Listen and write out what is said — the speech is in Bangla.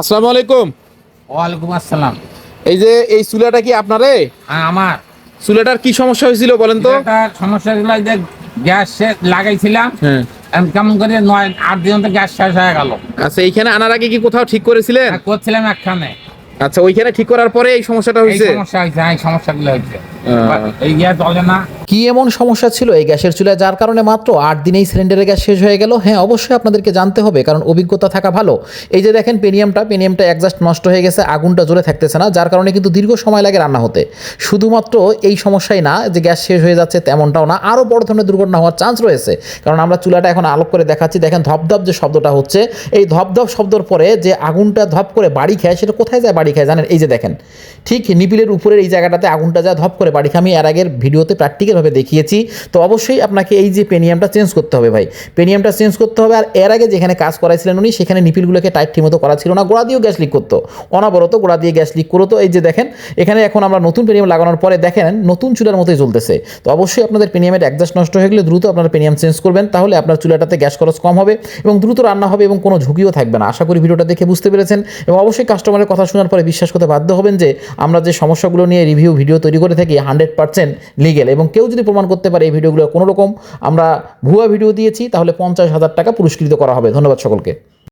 আসসালামু আলাইকুম। ওয়ালাইকুম আসসালাম। এই যে এই চুলাটা কি আপনারে? হ্যাঁ, আমার। চুলাটার কি সমস্যা হয়েছিল বলেন তো? সমস্যা ছিল যে গ্যাস লাগাইছিলাম। হ্যাঁ। কেমন করে নয় আট দিন তো গ্যাস শেষ হয়ে গেল। আচ্ছা এইখানে আনার আগে কি কোথাও ঠিক করেছিলেন? আর করছিলাম একখানে। আচ্ছা ওইখানে ঠিক করার পরে এই সমস্যাটা হয়েছে? সমস্যা হয়েছে হ্যাঁ, এই সমস্যাগুলো হয়েছে। চলে কি এমন সমস্যা ছিল এই গ্যাসের চুলায়? যার কারণে মাত্র আট দিনেই সিলিন্ডারের গ্যাস শেষ হয়ে গেল। হ্যাঁ অবশ্যই আপনাদেরকে জানতে হবে, কারণ অভিজ্ঞতা থাকা ভালো। এই যে দেখেন পেনিয়ামটা পেনিয়ামটা একজাস্ট নষ্ট হয়ে গেছে, আগুনটা জ্বলে থাকতেছে না, যার কারণে কিন্তু দীর্ঘ সময় লাগে রান্না হতে। শুধুমাত্র এই সমস্যাই না, যে গ্যাস শেষ হয়ে যাচ্ছে তেমনটাও না, আরও বড় ধরনের দুর্ঘটনা হওয়ার চান্স রয়েছে। কারণ আমরা চুলাটা এখন আলোক করে দেখাচ্ছি, দেখেন ধপধপ যে শব্দটা হচ্ছে, এই ধপধপ শব্দর পরে যে আগুনটা ধপ করে বাড়ি খায়, সেটা কোথায় যায় বাড়ি খায় জানেন? এই যে দেখেন, ঠিক নিপিলের উপরের এই জায়গাটাতে আগুনটা যা ধপ করে বাড়ি খায় আমি এর আগের ভিডিওতে প্র্যাকটিক্যালভাবে দেখিয়েছি। তো অবশ্যই আপনাকে এই যে পেনিয়ামটা চেঞ্জ করতে হবে ভাই। পেনিয়ামটা চেঞ্জ করতে হবে আর এর আগে যেখানে কাজ করাইছিলেন উনি, সেখানে নিপিলগুলোকে টাইট ঠিকমতো করা ছিল না। গোড়া দিয়েও গ্যাস লিক করতো। অনাবরত গোড়া দিয়ে গ্যাস লিক করতো। এই যে দেখেন, এখানে এখন আমরা নতুন পেনিয়াম লাগানোর পরে দেখেন, নতুন চুলার মতোই চলতেছে তো অবশ্যই আপনাদের পেনিয়ামের একজাস্ট নষ্ট হয়ে গেলে দ্রুত আপনারা পেনিয়াম চেঞ্জ করবেন, তাহলে আপনার চুলাটাতে গ্যাস খরচ কম হবে এবং দ্রুত রান্না হবে এবং কোনো ঝুঁকিও থাকবে না। আশা করি ভিডিওটা দেখে বুঝতে পেরেছেন এবং অবশ্যই কাস্টমারের কথা শোনার পরে বিশ্বাস করতে বাধ্য হবেন যে আমরা যে সমস্যাগুলো নিয়ে রিভিউ ভিডিও তৈরি করে থাকি হান্ড্রেড পার্সেন্ট লিগেল এবং কেউ যদি প্রমাণ করতে পারে এই ভিডিওগুলো কোনো রকম আমরা ভুয়া ভিডিও দিয়েছি, তাহলে পঞ্চাশ হাজার টাকা পুরস্কৃত করা হবে। ধন্যবাদ সকলকে।